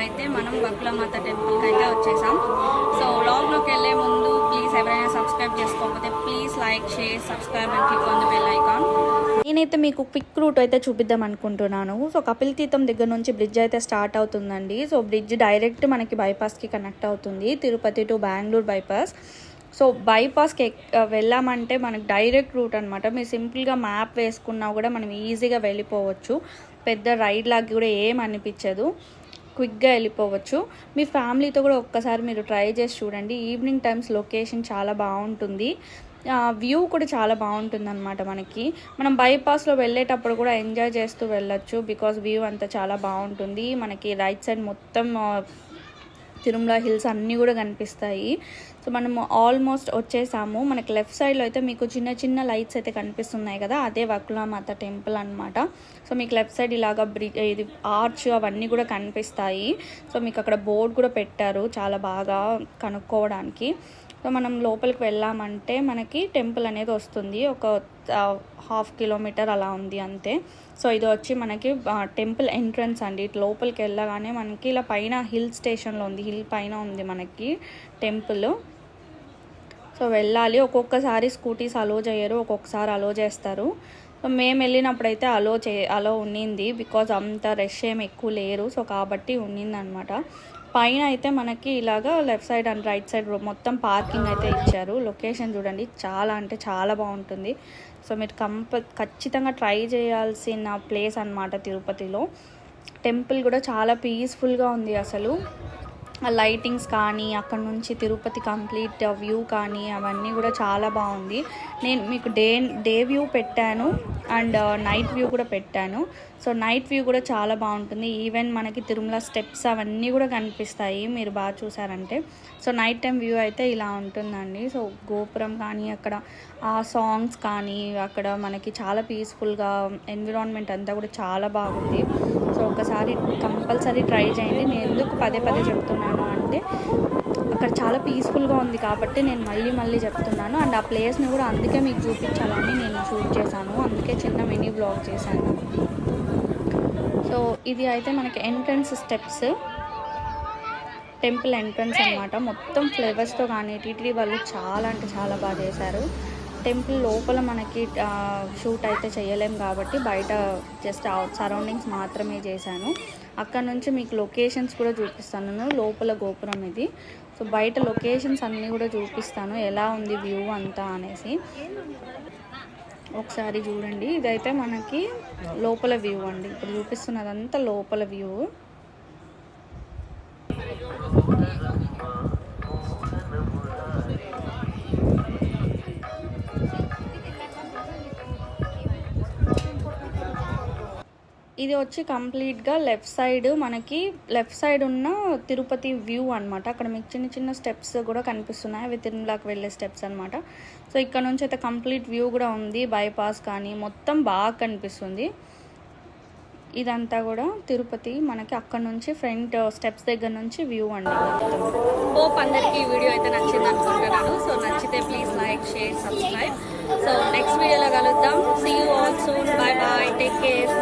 అయితే మనం బకులమాత టెంపుల్కి అయితే వచ్చేసాం. సో వ్లాగ్లోకి వెళ్ళే ముందు ప్లీజ్ ఎవరైనా సబ్స్క్రైబ్ చేసుకోకపోతే please like share subscribe and click on the bell icon నేనైతే మీకు క్విక్ రూట్ అయితే చూపిద్దాం అనుకుంటున్నాను. సో కపిల్ తీర్థం దగ్గర నుంచి బ్రిడ్జ్ అయితే స్టార్ట్ అవుతుందండి. సో బ్రిడ్జ్ డైరెక్ట్ మనకి బైపాస్కి కనెక్ట్ అవుతుంది. Tirupati to Bengaluru bypass so బైపాస్కి ఎక్- వెళ్ళామంటే మనకి డైరెక్ట్ రూట్ అనమాట మీరు సింపుల్గా మ్యాప్ వేసుకున్నా కూడా మనం ఈజీగా వెళ్ళిపోవచ్చు. పెద్ద రైడ్ లాగా కూడా ఏం అనిపించదు. క్విక్గా వెళ్ళిపోవచ్చు. మీ ఫ్యామిలీతో కూడా ఒక్కసారి మీరు ట్రై చేసి చూడండి. ఈవినింగ్ టైమ్స్ లొకేషన్ చాలా బాగుంటుంది. వ్యూ కూడా చాలా బాగుంటుంది అనమాట మనకి. మనం బైపాస్లో వెళ్ళేటప్పుడు కూడా ఎంజాయ్ చేస్తూ వెళ్ళొచ్చు. బికాస్ వ్యూ అంతా చాలా బాగుంటుంది. మనకి రైట్ సైడ్ మొత్తం తిరుమల హిల్స్ అన్నీ కూడా కనిపిస్తాయి. సో మనము ఆల్మోస్ట్ వచ్చేసాము. మనకి లెఫ్ట్ సైడ్లో అయితే మీకు చిన్న చిన్న లైట్స్ అయితే కనిపిస్తున్నాయి కదా అదే వకులామాత టెంపుల్ అనమాట సో మీకు లెఫ్ట్ సైడ్ ఇలాగ బ్రిడ్జ్ ఇది ఆర్చ్ అవన్నీ కూడా కనిపిస్తాయి. సో మీకు అక్కడ బోర్డు కూడా పెట్టారు చాలా బాగా కనుక్కోవడానికి. సో మనం లోపలికి వెళ్ళామంటే మనకి టెంపుల్ అనేది వస్తుంది. ఒక హాఫ్ కిలోమీటర్ అలా ఉంది అంతే. సో ఇది వచ్చి మనకి టెంపుల్ ఎంట్రన్స్ అండి. ఇటు లోపలికి వెళ్ళగానే మనకి ఇలా పైన హిల్ స్టేషన్లో ఉంది. హిల్ పైన ఉంది మనకి టెంపుల్. సో వెళ్ళాలి. ఒక్కొక్కసారి స్కూటీస్ అలో చేయరు. ఒక్కొక్కసారి అలో చేస్తారు. సో మేము వెళ్ళినప్పుడైతే అలో చే అలో ఉన్నింది. బికాజ్ అంత రష్ ఏం ఎక్కువ లేరు. సో కాబట్టి ఉన్నింది అనమాట పైన అయితే మనకి ఇలాగా left side and right side మొత్తం పార్కింగ్ అయితే ఇచ్చారు. లొకేషన్ చూడండి. చాలా అంటే చాలా బాగుంటుంది. సో మీరు కంప ఖచ్చితంగా ట్రై చేయాల్సిన ప్లేస్ అన్నమాట తిరుపతిలో. టెంపుల్ కూడా చాలా పీస్ఫుల్గా ఉంది అసలు. ఆ లైటింగ్స్ కానీ అక్కడ నుంచి తిరుపతి కంప్లీట్ వ్యూ కానీ అవన్నీ కూడా చాలా బాగుంది. నేను మీకు డే డే వ్యూ పెట్టాను. అండ్ నైట్ వ్యూ కూడా పెట్టాను. సో నైట్ వ్యూ కూడా చాలా బాగుంటుంది. ఈవెన్ మనకి తిరుమల స్టెప్స్ అవన్నీ కూడా కనిపిస్తాయి. మీరు బాగా చూసారంటే. సో నైట్ టైం వ్యూ అయితే ఇలా ఉంటుందండి. సో గోపురం కానీ అక్కడ ఆ సాంగ్స్ కానీ అక్కడ మనకి చాలా పీస్ఫుల్గా ఎన్విరాన్మెంట్ అంతా కూడా చాలా బాగుంది. సో ఒకసారి కంపల్సరీ ట్రై చేయండి. నేను ఎందుకు పదే పదే చెప్తున్నాను అంటే అక్కడ చాలా పీస్ఫుల్గా ఉంది కాబట్టి నేను మళ్ళీ మళ్ళీ చెప్తున్నాను. అండ్ ఆ ప్లేస్ని కూడా అందుకే మీకు చూపించాలని నేను షూట్ చేశాను. అందుకే చిన్న మినీ బ్లాగ్ చేశాను. సో ఇది అయితే మనకి ఎంట్రన్స్ స్టెప్స్. టెంపుల్ ఎంట్రన్స్ అన్నమాట. మొత్తం ఫ్లేవర్స్తో కానీ టీటీడీ వాళ్ళు చాలా అంటే చాలా బాగా చేశారు. టెంపుల్ లోపల మనకి షూట్ అయితే చేయలేం కాబట్టి బయట జస్ట్ అవుట్ సరౌండింగ్స్ మాత్రమే చేశాను. అక్కడ నుంచి మీకు లొకేషన్స్ కూడా చూపిస్తాను. లోపల గోపురం ఇది. సో బయట లొకేషన్స్ అన్నీ కూడా చూపిస్తాను. ఎలా ఉంది వ్యూ అంతా అనేసి. ఒకసారి చూడండి. ఇదైతే మనకి లోపల వ్యూ అండి. ఇప్పుడు చూపిస్తున్నదంతా లోపల వ్యూ. ఇది వచ్చి కంప్లీట్గా లెఫ్ట్ సైడ్ మనకి లెఫ్ట్ సైడ్ ఉన్న తిరుపతి వ్యూ అన్నమాట. అక్కడ మీకు చిన్న చిన్న స్టెప్స్ కూడా కనిపిస్తున్నాయి. అవి తిరుమలకి వెళ్ళే స్టెప్స్ అన్నమాట. సో ఇక్కడ నుంచి అయితే కంప్లీట్ వ్యూ కూడా ఉంది. బైపాస్ కానీ మొత్తం బాగా కనిపిస్తుంది. ఇదంతా కూడా తిరుపతి మనకి అక్కడ నుంచి ఫ్రంట్ స్టెప్స్ దగ్గర నుంచి వ్యూ అండి. హోప్ అందరికీ ఈ వీడియో అయితే నచ్చింది అనుకుంటున్నాను. సో నచ్చితే please like share subscribe so next వీడియోలో కలుద్దాం. See you all soon bye bye take care